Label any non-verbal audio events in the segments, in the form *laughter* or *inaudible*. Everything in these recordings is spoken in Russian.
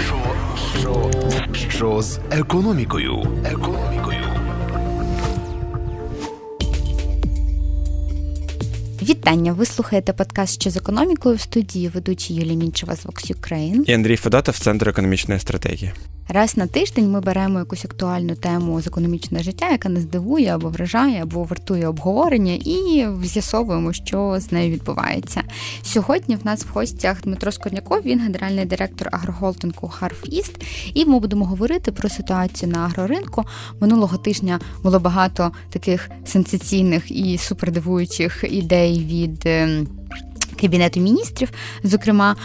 Що, що, що з економікою? Економікою. Вітання! Ви слухаєте подкаст «Що з економікою» в студії ведучі Юлія Мінчева з Vox Ukraine. І Андрій Федотов, Центр економічної стратегії. Раз на тиждень ми беремо якусь актуальну тему з економічного життя, яка нас дивує або вражає, або вартує обговорення, і з'ясовуємо, що з нею відбувається. Сьогодні в нас в гостях Дмитро Скорняков, він генеральний директор агрохолдингу Харф і ми будемо говорити про ситуацію на агроринку. Минулого тижня було багато таких сенсаційних і супердивуючих ідей від. Кабінету міністрів, зокрема,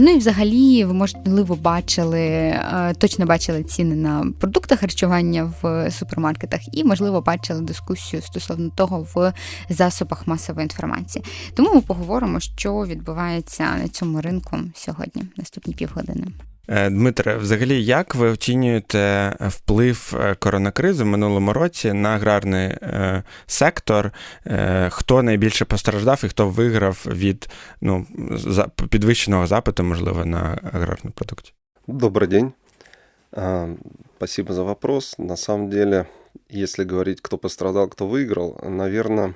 ну і взагалі, ви можливо бачили, точно бачили ціни на продукти харчування в супермаркетах, і можливо бачили дискусію стосовно того в засобах масової інформації. Тому ми поговоримо, що відбувається на цьому ринку сьогодні, наступні півгодини. Е, Дмитре, взагалі, як ви оцінюєте вплив е, коронакризи в минулому році на аграрний е, сектор? Хто найбільше постраждав і хто виграв від ну, підвищеного запиту, можливо, на аграрну продукцію? Добрый день. Спасибо за вопрос. На самом деле, если говорить, кто пострадал, кто выиграл, наверное,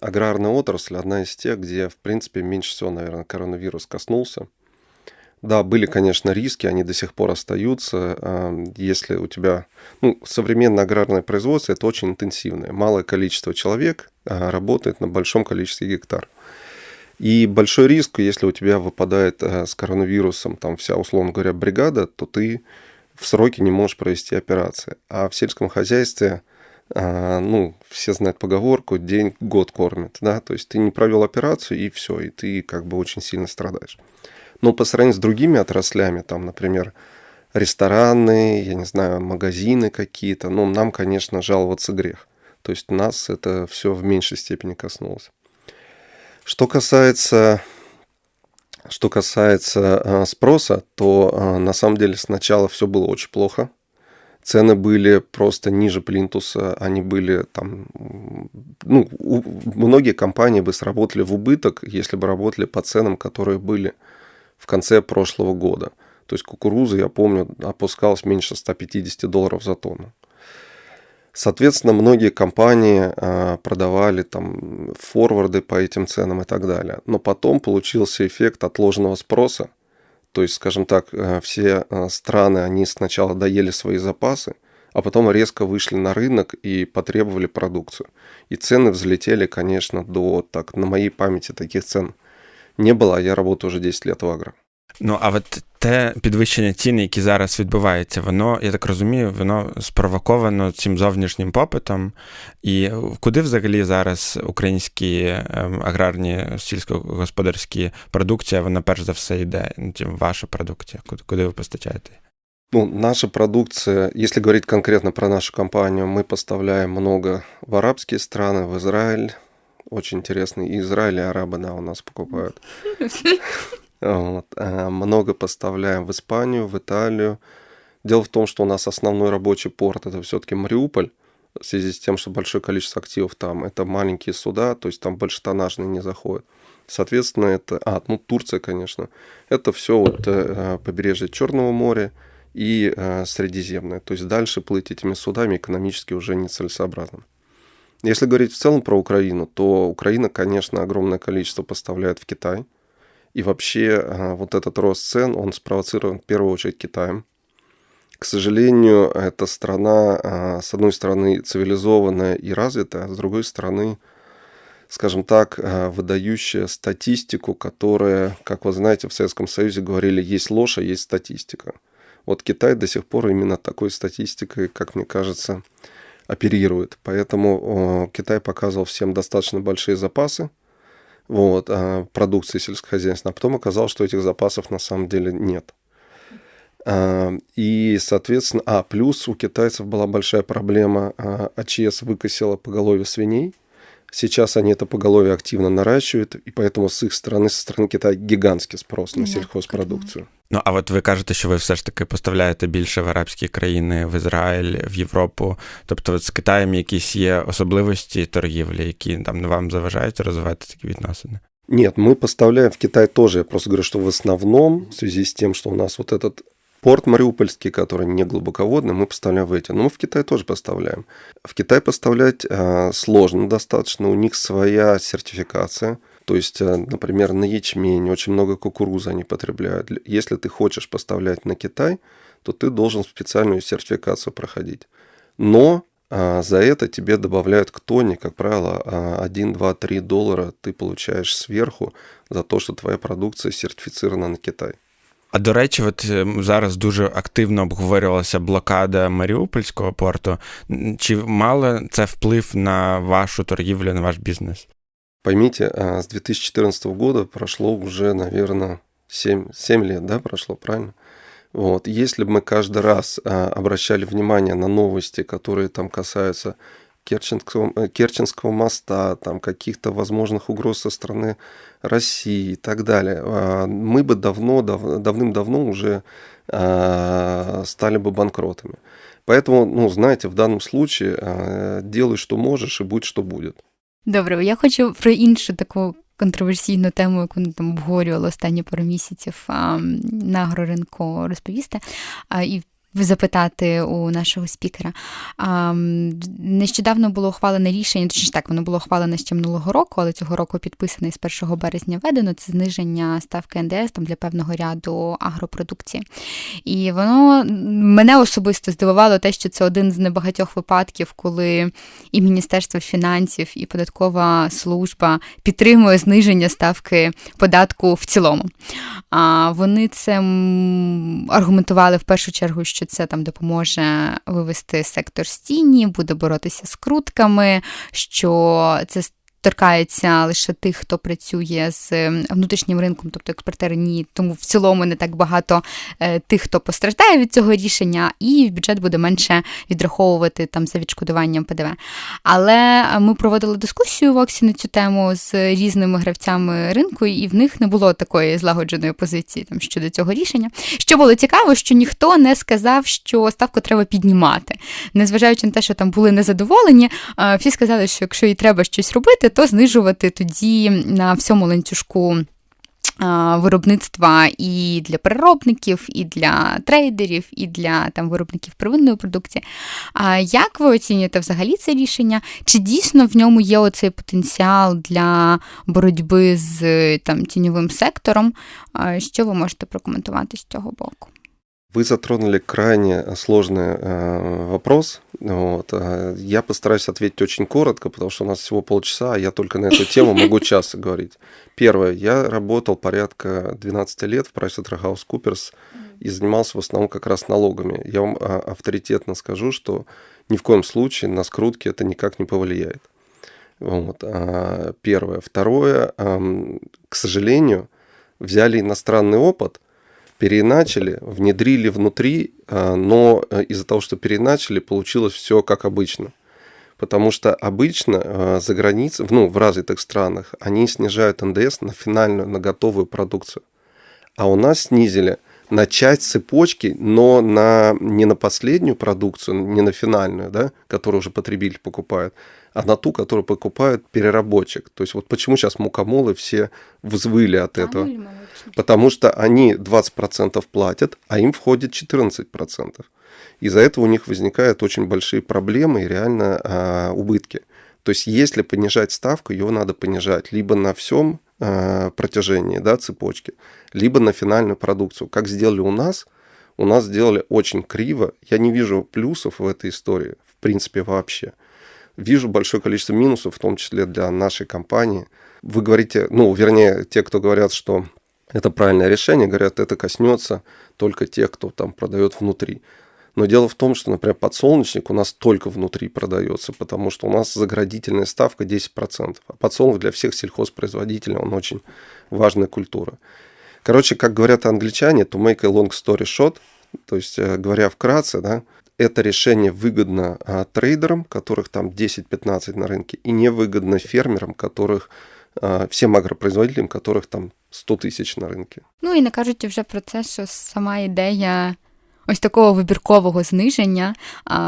аграрная отрасль одна из тех, где, в принципе, меньше всего, наверное, коронавирус коснулся. Да, были, конечно, риски, они до сих пор остаются. Если у тебя... Ну, современное аграрное производство – это очень интенсивное. Малое количество человек а, работает на большом количестве гектар. И большой риск, если у тебя выпадает а, с коронавирусом там вся, условно говоря, бригада, то ты в сроки не можешь провести операции. А в сельском хозяйстве, а, ну, все знают поговорку «день год кормит», да, то есть ты не провел операцию, и все, и ты как бы очень сильно страдаешь. Но по сравнению с другими отраслями, там, например, рестораны, я не знаю, магазины какие-то, ну, нам, конечно, жаловаться грех. То есть нас это все в меньшей степени коснулось. Что касается, что касается э, спроса, то э, на самом деле сначала все было очень плохо. Цены были просто ниже плинтуса, они были там, ну, у, многие компании бы сработали в убыток, если бы работали по ценам, которые были в конце прошлого года. То есть кукуруза, я помню, опускалась меньше 150 долларов за тонну. Соответственно, многие компании а, продавали там форварды по этим ценам и так далее. Но потом получился эффект отложенного спроса. То есть, скажем так, э, все э, страны, они сначала доели свои запасы, а потом резко вышли на рынок и потребовали продукцию. И цены взлетели, конечно, до, так, на моей памяти таких цен не було, я работаю вже 10 лет в агро. Ну, а от те підвищення цін, які зараз відбуваються, воно, я так розумію, воно спровоковано цим зовнішнім попитом. І куди взагалі зараз українські ем, аграрні сільськогосподарські продукція, вона перш за все йде, ну, ваша продукція, куди, куди ви постачаєте? Ну, наша продукция, если говорить конкретно про нашу компанию, мы поставляем много в арабские страны, в Израиль, очень интересный. И Израиль, и арабы, да, у нас покупают. *laughs* Вот. А, много поставляем в Испанию, в Италию. Дело в том, что у нас основной рабочий порт это все-таки Мариуполь, в связи с тем, что большое количество активов там. Это маленькие суда, то есть там большетонажные не заходят. Соответственно, это... А, ну, Турция, конечно. Это все вот э, побережье Черного моря и э, Средиземное. То есть дальше плыть этими судами экономически уже нецелесообразно. Если говорить в целом про Украину, то Украина, конечно, огромное количество поставляет в Китай. И вообще а, вот этот рост цен, он спровоцирован в первую очередь Китаем. К сожалению, эта страна, а, с одной стороны, цивилизованная и развитая, а с другой стороны, скажем так, а, выдающая статистику, которая, как вы знаете, в Советском Союзе говорили, есть ложь, а есть статистика. Вот Китай до сих пор именно такой статистикой, как мне кажется, оперирует. Поэтому Китай показывал всем достаточно большие запасы вот, а, продукции сельскохозяйственной, а потом оказалось, что этих запасов на самом деле нет. А, и, соответственно, а, плюс у китайцев была большая проблема, АЧС выкосила поголовье свиней, Сейчас они это поголовье активно наращивают, і поэтому з їх сторони, з сторони Китаю гігантський спрос на сільхозпродукцію. Ну а от ви кажете, що ви все ж таки поставляєте більше в арабські країни, в Ізраїль, в Європу. Тобто от з Китаєм якісь є особливості торгівлі, які там вам заважають розвивати такі відносини? Нет, мы поставляем в Китай тоже. Я просто говорю, что в основном, в связи с тем, что у нас вот этот порт Мариупольский, который не глубоководный, мы поставляем в эти. Но мы в Китай тоже поставляем. В Китай поставлять э, сложно достаточно. У них своя сертификация. То есть, э, например, на ячмень очень много кукурузы они потребляют. Если ты хочешь поставлять на Китай, то ты должен специальную сертификацию проходить. Но а, за это тебе добавляют к тоне, как правило, 1, 2, 3 доллара ты получаєш сверху за те, що твоя продукція сертифіцирована на Китай. А до речі, от зараз дуже активно обговорювалася блокада Маріупольського порту. Чи мало це вплив на вашу торгівлю, на ваш бізнес? Поймите, с 2014 года прошло уже, наверное, 7, 7 лет, да, прошло, правильно? Вот. Если бы мы каждый раз а, обращали внимание на новости, которые там касаются Керченского, э, Керченского моста, там каких-то возможных угроз со стороны России и так далее, а, мы бы давно, дав, давным-давно уже а, стали бы банкротами. Поэтому, ну, знаете, в данном случае а, делай, что можешь, и будь, что будет. Добре, я хочу про іншу таку контроверсійну тему, яку ми там обговорювали останні пару місяців на агроринку розповісти. І запитати у нашого спікера. Нещодавно було ухвалене рішення, точніше так, воно було ухвалене ще минулого року, але цього року підписане з 1 березня введено. Це зниження ставки НДС там для певного ряду агропродукції. І воно мене особисто здивувало те, що це один з небагатьох випадків, коли і Міністерство фінансів, і податкова служба підтримує зниження ставки податку в цілому. А вони це аргументували в першу чергу, що що це там допоможе вивести сектор з тіні, буде боротися з крутками, що це торкається лише тих, хто працює з внутрішнім ринком, тобто експортери ні, тому в цілому не так багато е, тих, хто постраждає від цього рішення, і бюджет буде менше відраховувати там за відшкодуванням ПДВ. Але ми проводили дискусію в Оксі на цю тему з різними гравцями ринку, і в них не було такої злагодженої позиції там щодо цього рішення. Що було цікаво, що ніхто не сказав, що ставку треба піднімати. Незважаючи на те, що там були незадоволені, всі сказали, що якщо і треба щось робити, то знижувати тоді на всьому ланцюжку. Виробництва і для переробників, і для трейдерів, і для там виробників первинної продукції. А як ви оцінюєте взагалі це рішення? Чи дійсно в ньому є оцей потенціал для боротьби з там тіньовим сектором? Що ви можете прокоментувати з цього боку? Вы затронули крайне сложный э, вопрос. Вот. Э, я постараюсь ответить очень коротко, потому что у нас всего полчаса, а я только на эту тему могу *laughs* час говорить. Первое. Я работал порядка 12 лет в PricewaterhouseCoopers и занимался в основном как раз налогами. Я вам а, авторитетно скажу, что ни в коем случае на скрутки это никак не повлияет. Вот. Первое. Второе. К сожалению, взяли иностранный опыт – переначали, внедрили внутри, а, но э, из-за того, что переначали, получилось все как обычно. Потому что обычно а, за границей, ну, в развитых странах, они снижают НДС на финальную, на готовую продукцию. А у нас снизили на часть цепочки, но на, не на последнюю продукцию, не на финальную, да, которую уже потребитель покупает, а на ту, которую покупает переработчик. То есть вот почему сейчас мукомолы все взвыли от этого. Потому что они 20% платят, а им входит 14%. Из-за этого у них возникают очень большие проблемы и реально а, убытки. То есть если понижать ставку, ее надо понижать либо на всем протяжении да, цепочки, либо на финальную продукцию. Как сделали у нас, у нас сделали очень криво. Я не вижу плюсов в этой истории, в принципе, вообще вижу большое количество минусов, в том числе для нашей компании. Вы говорите, ну, вернее, те, кто говорят, что это правильное решение, говорят, это коснется только тех, кто там продает внутри. Но дело в том, что, например, подсолнечник у нас только внутри продается, потому что у нас заградительная ставка 10%. А подсолнух для всех сельхозпроизводителей, он очень важная культура. Короче, как говорят англичане, to make a long story short, то есть, э, говоря вкратце, да, это решение выгодно а, трейдерам, которых там 10-15 на рынке, и невыгодно фермерам, которых а, всім агропроизводителям, которых там 100 тисяч на ринку. Ну і не кажуть вже про це, що сама ідея ось такого вибіркового зниження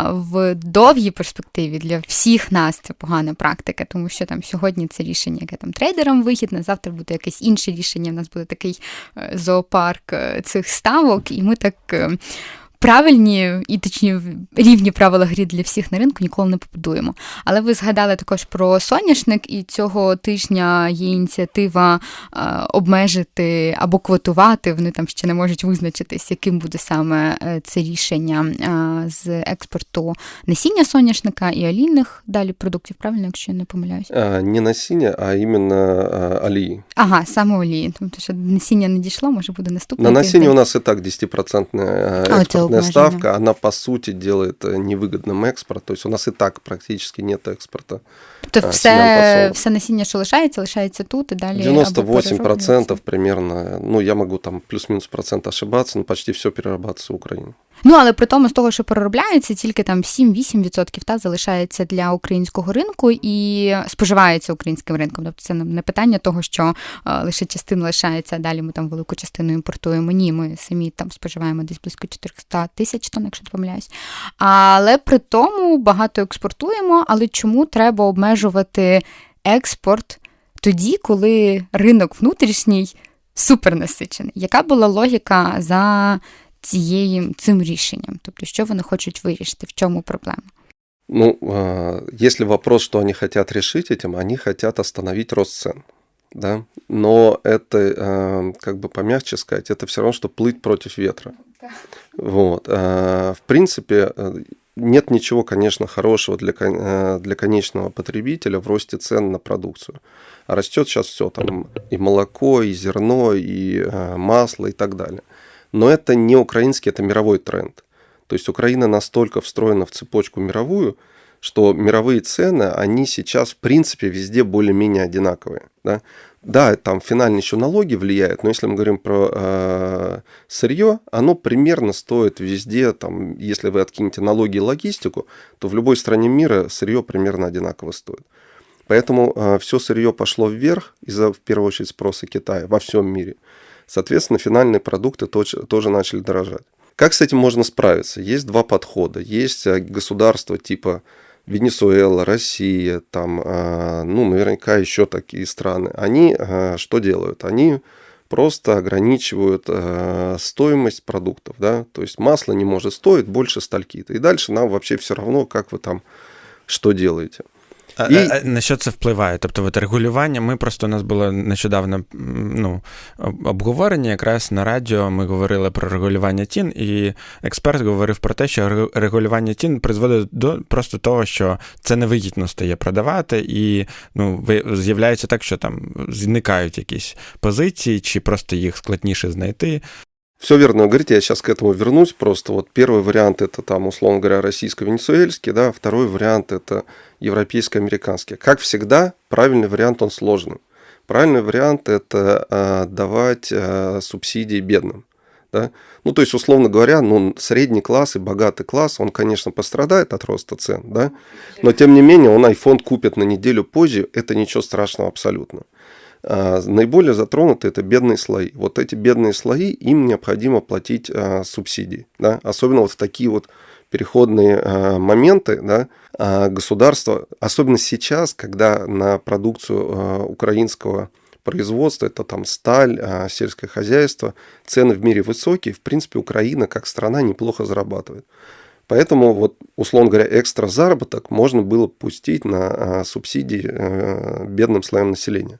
в довгій перспективі для всіх нас це погана практика, тому що там сьогодні це рішення, яке там трейдерам вигідне, завтра буде якесь інше рішення. У нас буде такий е, зоопарк е, цих ставок, і ми так. Правильні і точні рівні правила грі для всіх на ринку ніколи не побудуємо. Але ви згадали також про соняшник, і цього тижня є ініціатива е, обмежити або квотувати. Вони там ще не можуть визначитись, яким буде саме е, це рішення е, з експорту насіння соняшника і олійних далі продуктів. Правильно, якщо я не помиляюсь? А, не насіння, а іменно олії. Ага, саме олії. Тобто, що насіння не дійшло, може буде наступне. На насіння у нас і так 10% експортна обмежение. ставка, она по сути делает э, невыгодным экспорт. То есть у нас и так практически нет экспорта. Тобто все, все насіння, що лишається, лишається тут і далі. 98% примерно, ну я могу там плюс-мінус процент ошибаться, но почти все перерабатывается в Україні. Ну, але при тому з того, що переробляється, тільки там 7-8% та залишається для українського ринку і споживається українським ринком. Тобто це не питання того, що а, лише частина лишається, а далі ми там велику частину імпортуємо. Ні, ми самі там споживаємо десь близько 400 тисяч тонн, якщо не помиляюсь. Але при тому багато експортуємо. Але чому треба обмежувати експорт тоді, коли ринок внутрішній супернасичений? Яка була логіка за цією цим рішенням? Тобто, що вони хочуть вирішити, в чому проблема? Ну, если вопрос, что они хотят решить этим, они хотят остановить рост цен. Да? Но это, как бы помягче сказать, это все равно, что плыть против ветра. Вот. В принципе, нет ничего, конечно, хорошего для, для конечного потребителя в росте цен на продукцию. А растет сейчас все, там и молоко, и зерно, и масло, и так далее. Но это не украинский, это мировой тренд. То есть Украина настолько встроена в цепочку мировую, что мировые цены, они сейчас в принципе везде более-менее одинаковые. Да? да, там финально еще налоги влияют, но если мы говорим про э, сырье, оно примерно стоит везде, там, если вы откинете налоги и логистику, то в любой стране мира сырье примерно одинаково стоит. Поэтому э, все сырье пошло вверх из-за, в первую очередь, спроса Китая во всем мире. Соответственно, финальные продукты тоже, начали дорожать. Как с этим можно справиться? Есть два подхода. Есть э, государства типа Венесуэла, Россия, там, э, ну, наверняка еще такие страны. Они э, что делают? Они просто ограничивают стоимость продуктов, да, то есть масло не может стоить больше стальки-то. И дальше нам вообще все равно, как вы там, что делаете. І... А, а, на що це впливає? Тобто, от регулювання, ми просто у нас було нещодавно ну, обговорення, якраз на радіо ми говорили про регулювання тін, і експерт говорив про те, що регулювання тін призводить до просто того, що це невигідно стає продавати, і ну, з'являється так, що там зникають якісь позиції, чи просто їх складніше знайти. Все верно говорите, я сейчас к этому вернусь. Просто вот первый вариант это там, условно говоря, российско-венесуэльский, да, второй вариант это европейско-американский. Как всегда, правильный вариант он сложный. Правильный вариант это э, давать э, субсидии бедным. Да? Ну, то есть, условно говоря, ну, средний класс и богатый класс, он, конечно, пострадает от роста цен, да? но тем не менее он iPhone купит на неделю позже, это ничего страшного абсолютно. А, наиболее затронуты это бедные слои. Вот эти бедные слои, им необходимо платить а, субсидии. Да? Особенно вот в такие вот переходные а, моменты да, государство, особенно сейчас, когда на продукцию украинского производства, это там сталь, сельское хозяйство, цены в мире высокие, в принципе, Украина как страна неплохо зарабатывает. Поэтому, вот, условно говоря, экстра заработок можно было пустить на субсидии э, бедным слоям населения.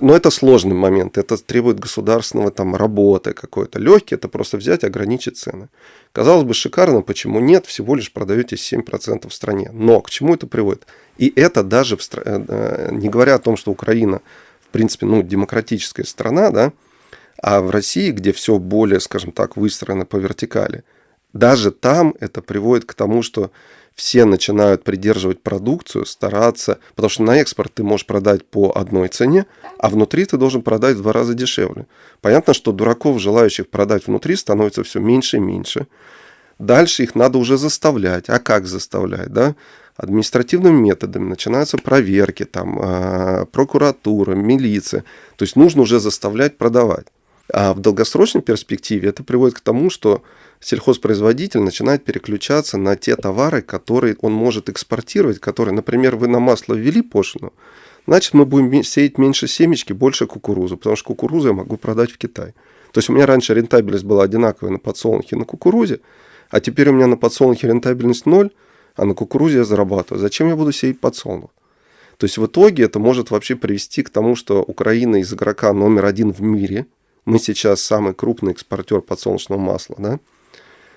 Но это сложный момент, это требует государственного там работы какой-то. Легкий это просто взять ограничить цены. Казалось бы, шикарно, почему нет, всего лишь продаете 7% в стране. Но к чему это приводит? И это даже, в. Э, э, не говоря о том, что Украина, в принципе, ну, демократическая страна, да, а в России, где все более, скажем так, выстроено по вертикали, даже там это приводит к тому, что все начинают придерживать продукцию, стараться, потому что на экспорт ты можешь продать по одной цене, а внутри ты должен продать в два раза дешевле. Понятно, что дураков, желающих продать внутри, становится все меньше и меньше. Дальше их надо уже заставлять. А как заставлять, да? Административными методами начинаются проверки, там, э, прокуратура, милиция. То есть нужно уже заставлять продавать. А в долгосрочной перспективе это приводит к тому, что сельхозпроизводитель начинает переключаться на те товары, которые он может экспортировать, которые, например, вы на масло ввели пошлину, значит, мы будем сеять меньше семечки, больше кукурузы, потому что кукурузу я могу продать в Китай. То есть у меня раньше рентабельность была одинаковая на подсолнухе и на кукурузе, а теперь у меня на подсолнухе рентабельность ноль, а на кукурузе я зарабатываю. Зачем я буду сеять подсолнух? То есть в итоге это может вообще привести к тому, что Украина из игрока номер один в мире, мы сейчас самый крупный экспортер подсолнечного масла, да,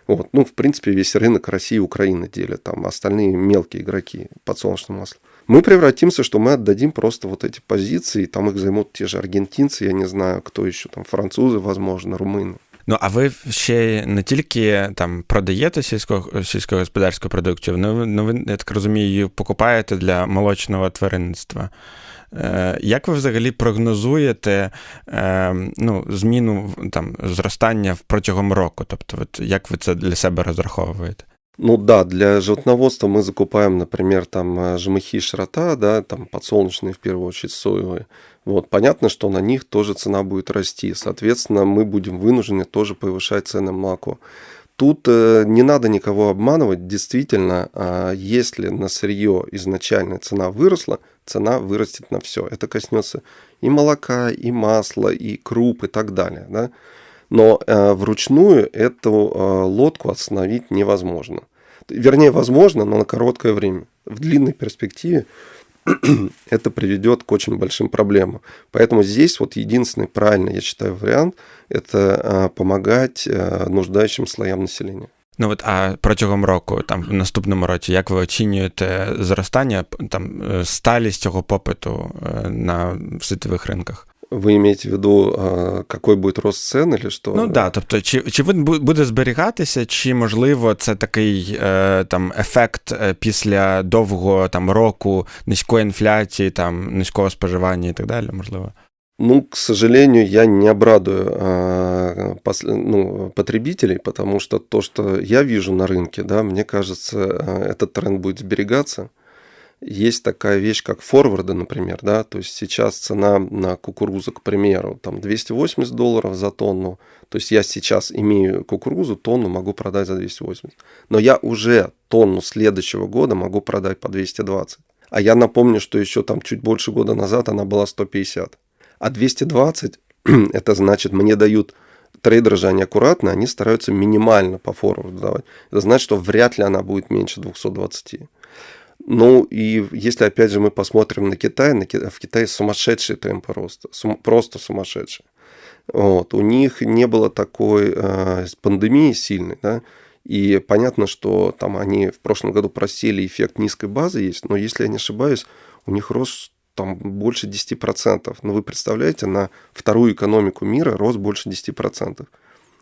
вот. Ну, в принципе, весь рынок России и Украины делят, там остальные мелкие игроки подсолнечного масла. Мы превратимся, что мы отдадим просто вот эти позиции, там их займут те же аргентинцы, я не знаю, кто еще, там французы, возможно, румыны. Ну, а ви ще не тільки там продаєте сільсько, сільськогосподарську продукцію, ну, ну ви, я так розумію, її покупаєте для молочного тваринництва. Як ви взагалі прогнозуєте ну, зміну там, зростання протягом року? Тобто, от, як ви це для себе розраховуєте? Ну да, для животноводства мы закупаем, например, там жмыхи шрота, да, там подсолнечные в первую очередь соевые. Вот, понятно, что на них тоже цена будет расти. Соответственно, мы будем вынуждены тоже повышать цены на молоко. Тут э, не надо никого обманывать. Действительно, э, если на сырье изначальная цена выросла, цена вырастет на все. Это коснется и молока, и масла, и круп, и так далее. Да? Но э, вручную эту э, лодку остановить невозможно. Вернее, возможно, но на короткое время. В длинной перспективе *clears throat* это приведет к очень большим проблемам. Поэтому здесь вот единственный правильный, я считаю, вариант – это э, помогать э, нуждающим слоям населения. Ну от а протягом року, там в наступному році, як ви оцінюєте зростання там сталість цього попиту на світових ринках? Ви имеете в виду, який буде рост цен, или що? Ну так, да, тобто, чи чи він буде зберігатися, чи можливо це такий там ефект після довгого там року низької інфляції, там низького споживання і так далі, можливо? Ну, к сожалению, я не обрадую э, пос, ну, потребителей, потому что то, что я вижу на рынке, да, мне кажется, э, этот тренд будет сберегаться. Есть такая вещь, как форварды, например, да, то есть сейчас цена на кукурузу, к примеру, там 280 долларов за тонну, то есть я сейчас имею кукурузу, тонну могу продать за 280, но я уже тонну следующего года могу продать по 220. А я напомню, что еще там чуть больше года назад она была 150. А 220 *clears throat* это значит, мне дают трейдеры же, они аккуратно, они стараются минимально по форварду давать. Это значит, что вряд ли она будет меньше 220. Ну и если опять же мы посмотрим на Китай, на Китай в Китае сумасшедшие темпы роста, сум, просто сумасшедшие. Вот. У них не было такой э, пандемии сильной, да, и понятно, что там они в прошлом году просели, эффект низкой базы есть, но если я не ошибаюсь, у них рост там больше 10%. Но вы представляете, на вторую экономику мира рост больше 10%.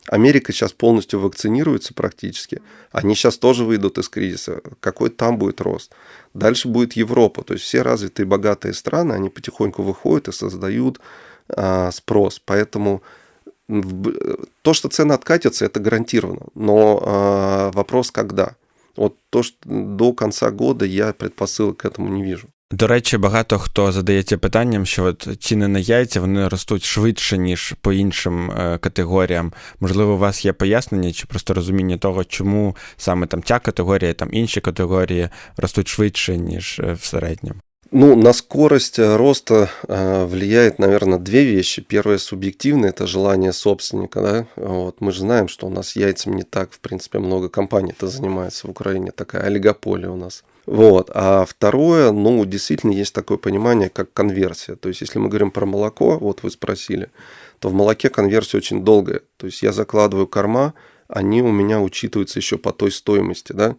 Америка сейчас полностью вакцинируется практически. Они сейчас тоже выйдут из кризиса. Какой там будет рост? Дальше будет Европа. То есть все развитые богатые страны, они потихоньку выходят и создают а, спрос. Поэтому то, что цены откатятся, это гарантированно. Но а, вопрос когда? Вот то, что до конца года я предпосылок к этому не вижу. До речі, багато хто задається питанням, що от ціни на яйця вони ростуть швидше, ніж по іншим е, категоріям. Можливо, у вас є пояснення чи просто розуміння того, чому саме там ця категорія, там інші категорії ростуть швидше, ніж в середньому. Ну, на скорость роста влияет, наверное, две вещи. Первое субъективное – это желание собственника. Да? Вот. Мы же знаем, что у нас яйцами не так, в принципе, много компаний это занимается в Украине. Такая олигополия у нас. Вот. А второе, ну, действительно есть такое понимание, как конверсия. То есть, если мы говорим про молоко, вот вы спросили, то в молоке конверсия очень долгая. То есть, я закладываю корма, они у меня учитываются еще по той стоимости, да,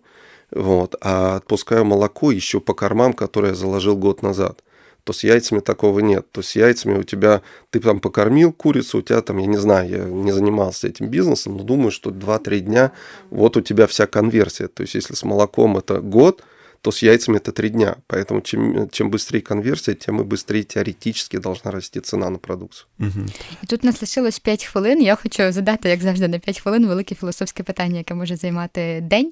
вот, а отпускаю молоко еще по кормам, которые я заложил год назад. То с яйцами такого нет. То с яйцами у тебя, ты там покормил курицу, у тебя там, я не знаю, я не занимался этим бизнесом, но думаю, что 2-3 дня, вот у тебя вся конверсия. То есть если с молоком это год, то с яйцами это три дня. Поэтому чем, чем быстрее конверсия, тем и быстрее теоретически должна расти ціна на продукцію. Угу. І тут нас лишилось 5 хвилин. Я хочу задати, як завжди, на 5 хвилин велике філософське питання, яке може займати день.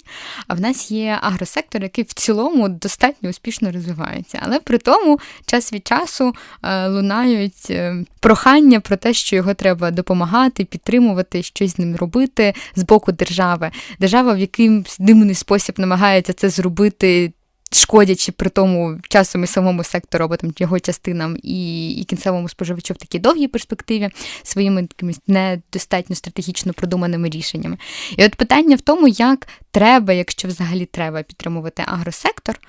А в нас є агросектор, який в цілому достатньо успішно розвивається. Але при тому час від часу е, лунають е, прохання про те, що його треба допомагати, підтримувати, щось з ним робити з боку держави. Держава в якийсь дивний спосіб намагається це зробити шкодячи при тому часом і самому сектору, або там його частинам і і кінцевому споживачу в такій довгій перспективі своїми такими недостатньо стратегічно продуманими рішеннями. І от питання в тому, як треба, якщо взагалі треба підтримувати агросектор,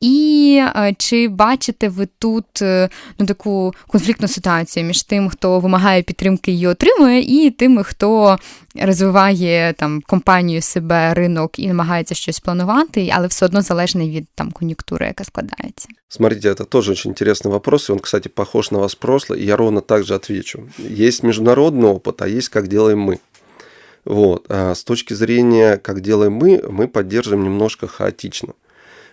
і е, чи бачите ви тут е, ну, таку конфліктну ситуацію між тим, хто вимагає підтримки і отримує, і тими, хто розвиває там компанію себе ринок і намагається щось планувати, але все одно залежний від там конъюнктуры, яка складається. Смотрите, это тоже очень интересный вопрос, и он, кстати, похож на вас прошлое, и я ровно так же отвечу. Есть международный опыт, а есть как делаем мы. Вот. А с точки зрения, как делаем мы, мы поддерживаем немножко хаотично.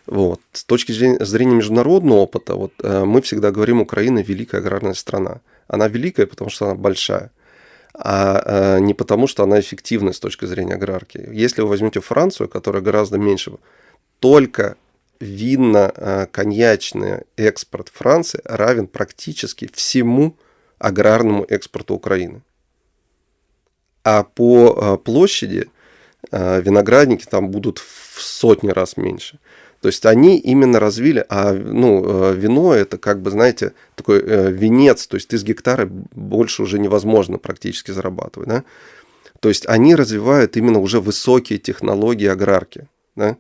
Вот. С точки зрения международного опыта, вот, э, мы всегда говорим, Украина великая аграрная страна. Она великая, потому что она большая а э, не потому, что она эффективна с точки зрения аграрки. Если вы возьмете Францию, которая гораздо меньше, только винно-коньячный экспорт Франции равен практически всему аграрному экспорту Украины. А по э, площади э, виноградники там будут в сотни раз меньше. То есть они именно развили, а ну, э, вино это как бы, знаете, такой э, венец, то есть с гектара больше уже невозможно практически зарабатывать. Да? То есть они развивают именно уже высокие технологии аграрки. Да?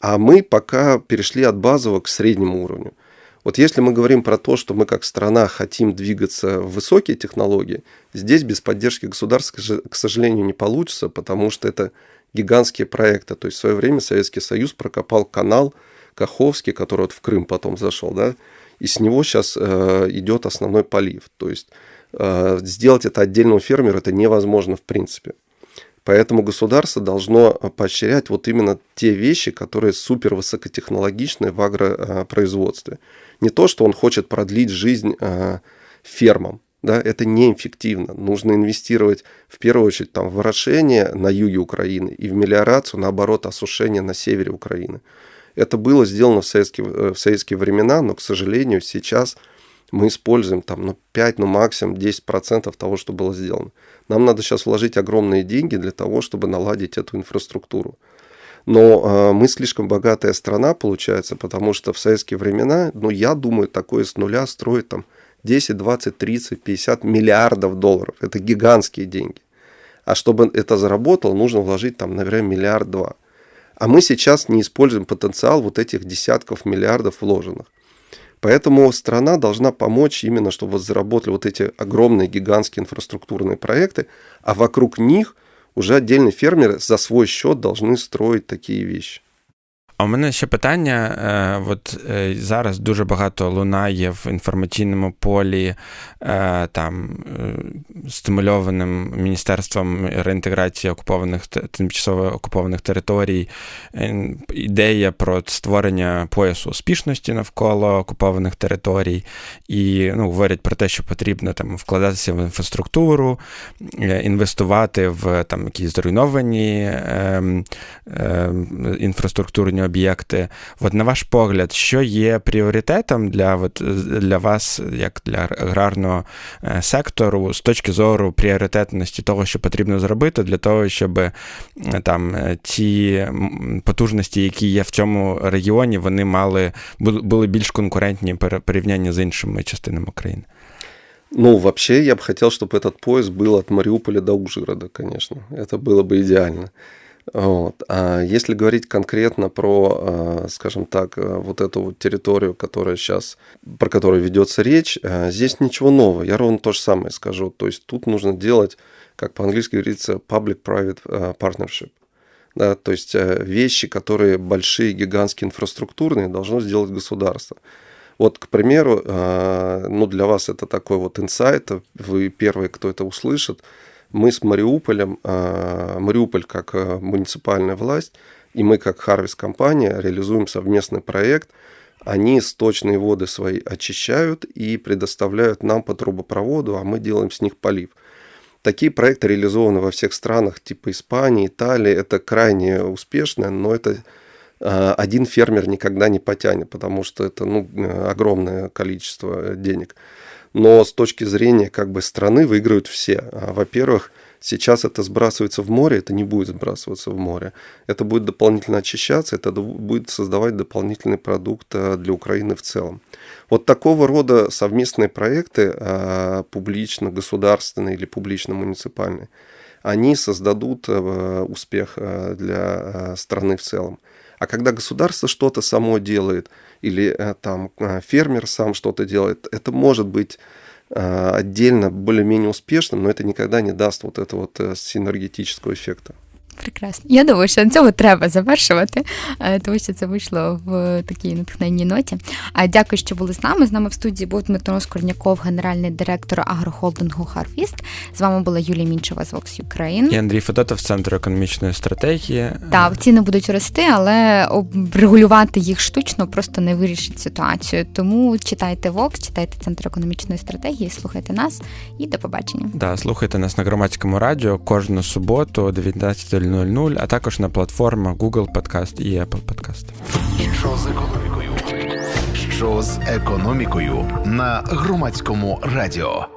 А мы пока перешли от базового к среднему уровню. Вот если мы говорим про то, что мы как страна хотим двигаться в высокие технологии, здесь без поддержки государства, к сожалению, не получится, потому что это гигантские проекты. То есть в свое время Советский Союз прокопал канал Каховский, который вот в Крым потом зашел, да, и с него сейчас э, идет основной полив. То есть э, сделать это отдельному фермеру это невозможно в принципе. Поэтому государство должно поощрять вот именно те вещи, которые супер высокотехнологичны в агропроизводстве. Не то, что он хочет продлить жизнь э, фермам, да, это неэффективно. Нужно инвестировать в первую очередь там, в орошение на юге Украины и в мелиорацию, наоборот, осушение на севере Украины. Это было сделано в советские, э, в советские времена, но, к сожалению, сейчас мы используем там, ну, 5, ну максимум 10% того, что было сделано. Нам надо сейчас вложить огромные деньги для того, чтобы наладить эту инфраструктуру. Но э, мы слишком богатая страна, получается, потому что в советские времена, ну, я думаю, такое с нуля строить там 10, 20, 30, 50 миллиардов долларов. Это гигантские деньги. А чтобы это заработало, нужно вложить там, наверное, миллиард-два. А мы сейчас не используем потенциал вот этих десятков миллиардов вложенных. Поэтому страна должна помочь именно, чтобы вот заработали вот эти огромные гигантские инфраструктурные проекты, а вокруг них уже отдельные фермеры за свой счет должны строить такие вещи. А у мене ще питання. Е, от е, зараз дуже багато лунає в інформаційному полі е, там стимульованим міністерством реінтеграції окупованих тимчасово окупованих територій. Ідея про створення поясу успішності навколо окупованих територій, і ну, говорять про те, що потрібно там вкладатися в інфраструктуру, інвестувати в там якісь зруйновані е, е, інфраструктурні об'єкти От на ваш погляд, що є пріоритетом для от, для вас, як для аграрного е, сектору, з точки зору пріоритетності того, що потрібно зробити, для того, щоб е, там е, ті потужності, які є в цьому регіоні, вони мали були більш конкурентні порівняння з іншими частинами України? Ну, вообще, я бы хотел, чтобы этот поезд был от Мариуполя до Ужгорода, конечно. Это было бы идеально. Вот. А если говорить конкретно про, а, скажем так, а, вот эту вот территорию, которая сейчас, про которую ведется речь, а, здесь ничего нового. Я ровно то же самое скажу. То есть тут нужно делать, как по-английски говорится, public-private partnership. Да, то есть вещи, которые большие, гигантские, инфраструктурные, должно сделать государство. Вот, к примеру, ну, для вас это такой вот инсайт, вы первые, кто это услышит – мы с Мариуполем, а, Мариуполь как а, муниципальная власть, И мы, как Harvest-компания, реализуем совместный проект. Они сточные воды свои очищают и предоставляют нам по трубопроводу, а мы делаем с них полив. Такие проекты реализованы во всех странах, типа Испании, Италии. Это крайне успешно, но это а, один фермер никогда не потянет, потому что это ну, огромное количество денег. Но с точки зрения как бы страны выиграют все. А, во-первых, сейчас это сбрасывается в море, это не будет сбрасываться в море. Это будет дополнительно очищаться, это будет создавать дополнительный продукт а, для Украины в целом. Вот такого рода совместные проекты, публично-государственные или публично-муниципальные, они создадут успех для страны в целом. А когда государство что-то само делает, или э, там э, фермер сам что-то делает, это может быть э, отдельно более-менее успешным, но это никогда не даст вот этого вот синергетического эффекта. Прекрасно. Я думаю, що на цьому треба завершувати, тому що це вийшло в такій натхненній ноті. А дякую, що були з нами. З нами в студії був Дмитро Скорняков, генеральний директор агрохолдингу Харвіст. З вами була Юлія Мінчева з Vox Ukraine. І Андрій Федотов з центру економічної стратегії. Так, ціни будуть рости, але регулювати їх штучно просто не вирішить ситуацію. Тому читайте Vox, читайте центр економічної стратегії, слухайте нас і до побачення. Да, слухайте нас на громадському радіо кожну суботу о 19 00, а також на платформах Google Podcast і Apple Podcast. Що з економікою? Що з економікою на громадському радіо?